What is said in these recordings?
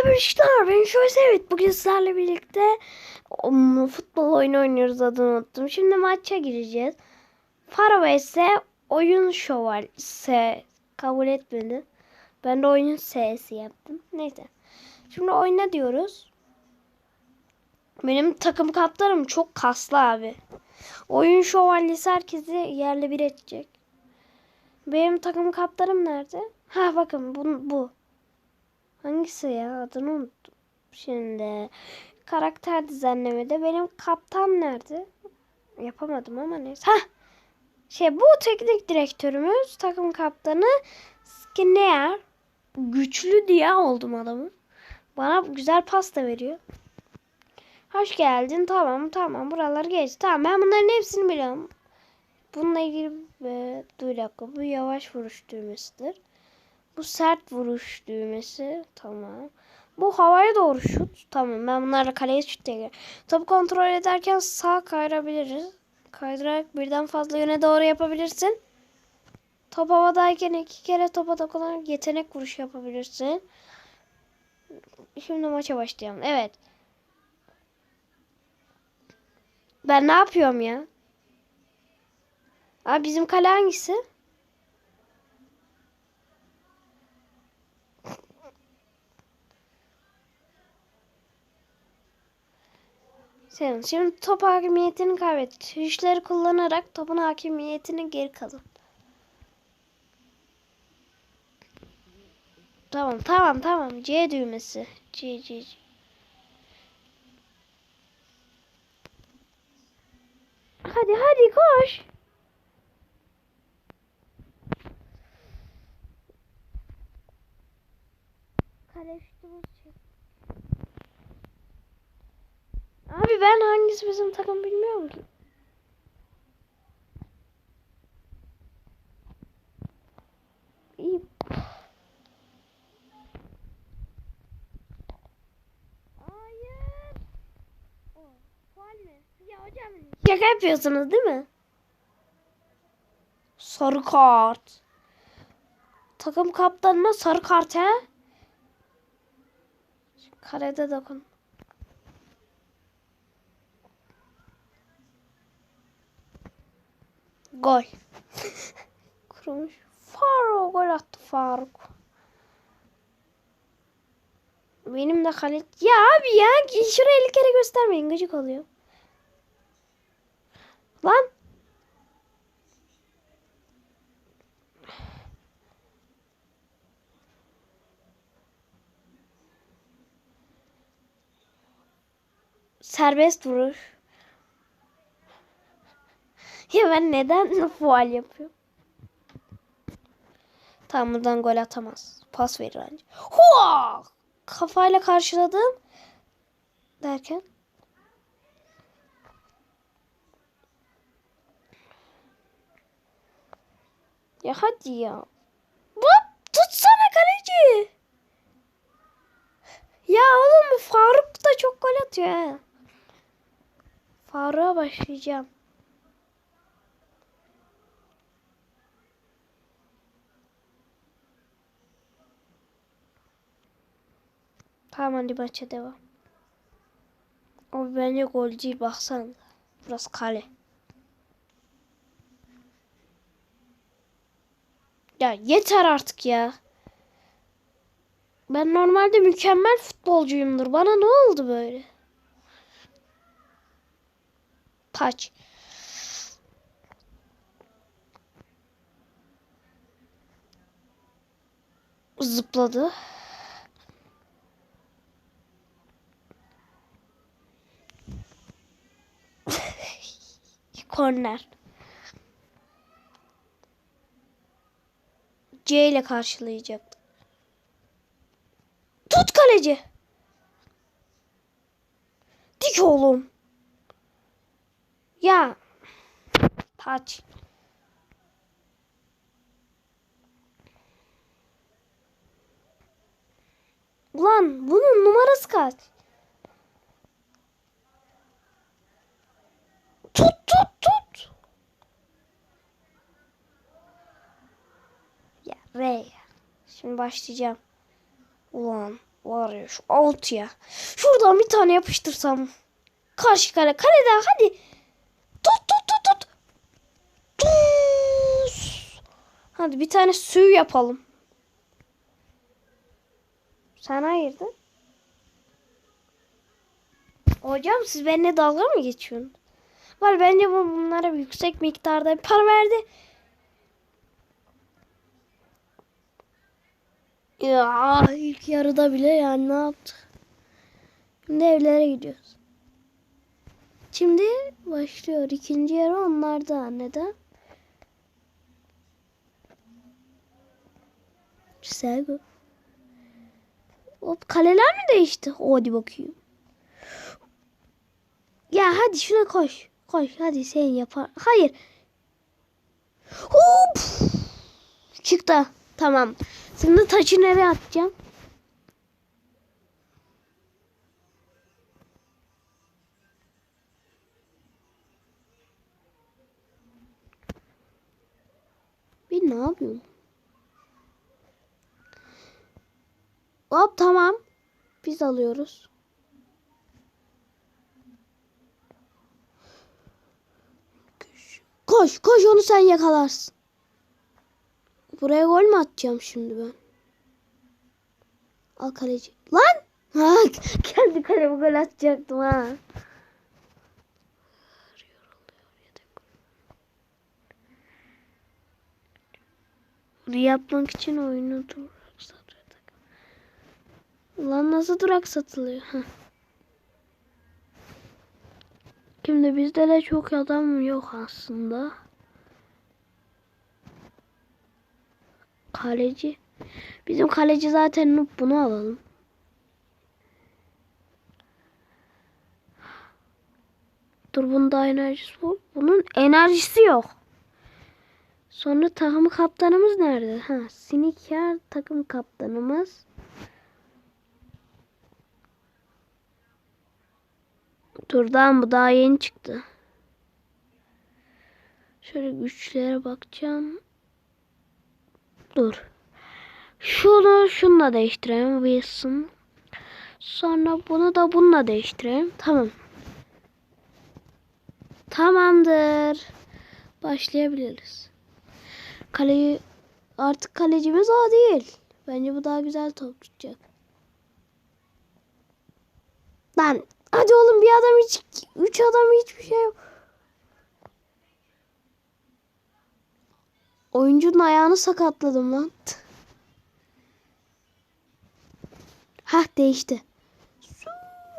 Arkadaşlar ben şöyle evet bugün sizlerle birlikte um, futbol oyunu oynuyoruz adını unuttum. Şimdi maça gireceğiz. Faro ise oyun şövalyesi kabul etmedi. Ben de oyun S'si yaptım. Neyse. Şimdi oyna diyoruz. Benim takım kaptanım çok kaslı abi. Oyun şövalyesi herkesi yerle bir edecek. Benim takım kaptanım nerede? Ha bakın bu. bu. Hangisi ya? Adını unuttum. Şimdi karakter düzenlemede benim kaptan nerede? Yapamadım ama neyse. Ha. Şey bu teknik direktörümüz, takım kaptanı Skinner. Güçlü diye oldum adamı. Bana güzel pasta veriyor. Hoş geldin. Tamam tamam. Buraları geç. Tamam ben bunların hepsini biliyorum. Bununla ilgili e, dur dakika. Bu yavaş vuruş düğmesidir. Bu sert vuruş düğmesi. Tamam. Bu havaya doğru şut. Tamam ben bunlarla kaleye şut diye. Topu kontrol ederken sağ kayırabiliriz. Kaydırarak birden fazla yöne doğru yapabilirsin. Top havadayken iki kere topa dokunarak yetenek vuruş yapabilirsin. Şimdi maça başlayalım. Evet. Ben ne yapıyorum ya? Abi bizim kale hangisi? Sen şimdi top hakimiyetini kaybet. Tuşları kullanarak topun hakimiyetini geri kazan. Tamam tamam tamam. C düğmesi. C C C. Hadi hadi koş. Kale Ben hangisi bizim takım bilmiyorum ki. İyi. Hayır. O, faul mü? Ya hocam şaka yapıyorsunuz değil mi? Sarı kart. Takım kaptanına sarı kart he? Karede dokun. Gol. Kurumuş. Faruk gol attı Faruk. Benim de kale... Ya abi ya şuraya 50 kere göstermeyin gıcık oluyor. Lan. Serbest vuruş. Ya ben neden faal yapıyorum? Tamam buradan gol atamaz. Pas verir anca. Hua! Kafayla karşıladım. Derken. Ya hadi ya. Hop tutsana kaleci. Ya oğlum Faruk da çok gol atıyor ha. Faruk'a başlayacağım. Tamam hadi maça devam. Abi bence gol değil baksana. Burası kale. Ya yeter artık ya. Ben normalde mükemmel futbolcuyumdur. Bana ne oldu böyle? Taç. Zıpladı. Korner. C ile karşılayacaktı. Tut kaleci. Dik oğlum. Ya. Taç. Ulan bunun numarası kaç? Tut tut tut. Ya R. Şimdi başlayacağım. Ulan. Var ya şu altıya. Şuradan bir tane yapıştırsam. Karşı kale. Kaleden hadi. Tut tut tut tut. Tuz. Hadi bir tane su yapalım. Sen hayırdır? Hocam siz benimle dalga mı geçiyorsun? Var bence bu bunlara yüksek miktarda para verdi. Ya ilk yarıda bile yani ne yaptı? Şimdi evlere gidiyoruz. Şimdi başlıyor ikinci yarı onlarda neden? Güzel Hop kaleler mi değişti? Hadi bakayım. Ya hadi şuna koş. Koş hadi sen yapar. Hayır. Hop. Çıktı. Tamam. Şimdi taşı nereye atacağım? Bir ne yapıyorum? Hop tamam. Biz alıyoruz. Koş koş onu sen yakalarsın. Buraya gol mü atacağım şimdi ben? Al kaleci. Lan! Ha, kendi kaleme gol atacaktım ha. Bunu yapmak için oyunu duraksatıyorduk. Ulan nasıl durak satılıyor? Şimdi bizde de çok adam yok aslında. Kaleci. Bizim kaleci zaten noob bunu alalım. Dur bunda enerjisi bu. Bunun enerjisi yok. Sonra takım kaptanımız nerede? Ha, Siniker takım kaptanımız. Durdan bu daha yeni çıktı. Şöyle güçlere bakacağım. Dur. Şunu şunla değiştirelim. Wilson. Sonra bunu da bununla değiştirelim. Tamam. Tamamdır. Başlayabiliriz. Kaleyi artık kalecimiz o değil. Bence bu daha güzel top tutacak. Lan hadi oğlum bir adam hiç üç adam hiçbir şey yok. Oyuncunun ayağını sakatladım lan. Hah değişti.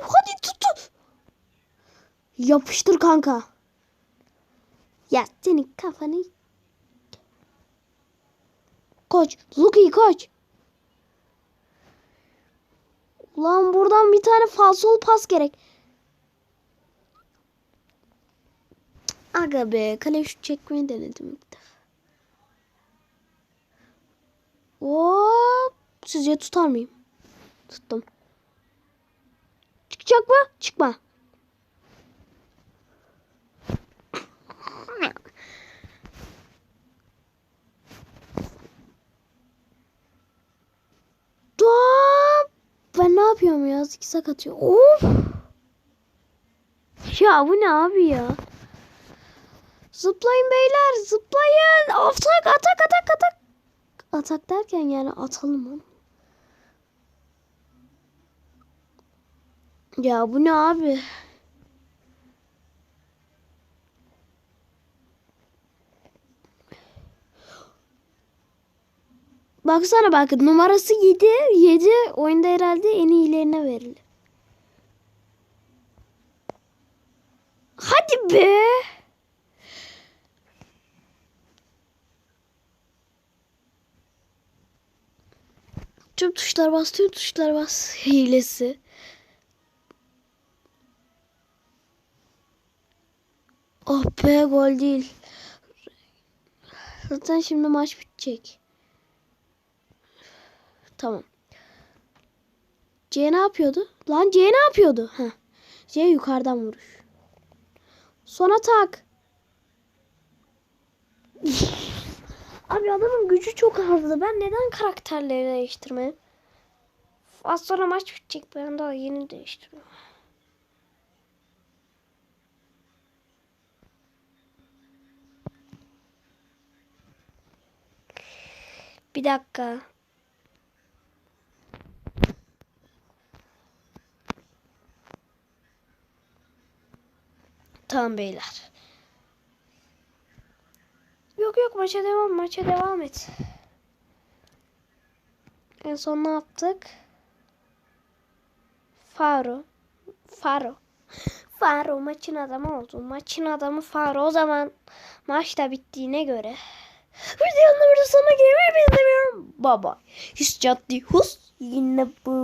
Hadi tut. Yapıştır kanka. Ya senin kafanı. Koç. Lucky koç. Ulan buradan bir tane falsol pas gerek. Aga be kale şut çekmeyi denedim ilk defa. Hop. Sizce tutar mıyım? Tuttum. Çıkacak mı? Çıkma. Dur. Ben ne yapıyorum ya? Zikzak atıyor. Of. Ya bu ne abi ya? Zıplayın beyler zıplayın. Atak atak atak atak. Atak derken yani atalım onu. Ya bu ne abi? Baksana bak numarası 7. 7 oyunda herhalde en iyilerine verilir. Hadi be. Tüm tuşlar bas, tüm tuşlar bas hilesi. Oh be gol değil. Zaten şimdi maç bitecek. Tamam. C ne yapıyordu? Lan C ne yapıyordu? Ha. C yukarıdan vuruş. Sonra tak. Abi adamın gücü çok azdı. Ben neden karakterleri değiştirmeyim? Az sonra maç bitecek. Ben daha yeni değiştiriyorum. Bir dakika. Tamam beyler. Yok yok maça devam maça devam et. En son ne yaptık? Faro. Faro. Faro maçın adamı oldu. Maçın adamı Faro. O zaman maç da bittiğine göre. Videonun burada sonuna gelmeyi bilmiyorum. Baba. His caddi hus. Yine bu.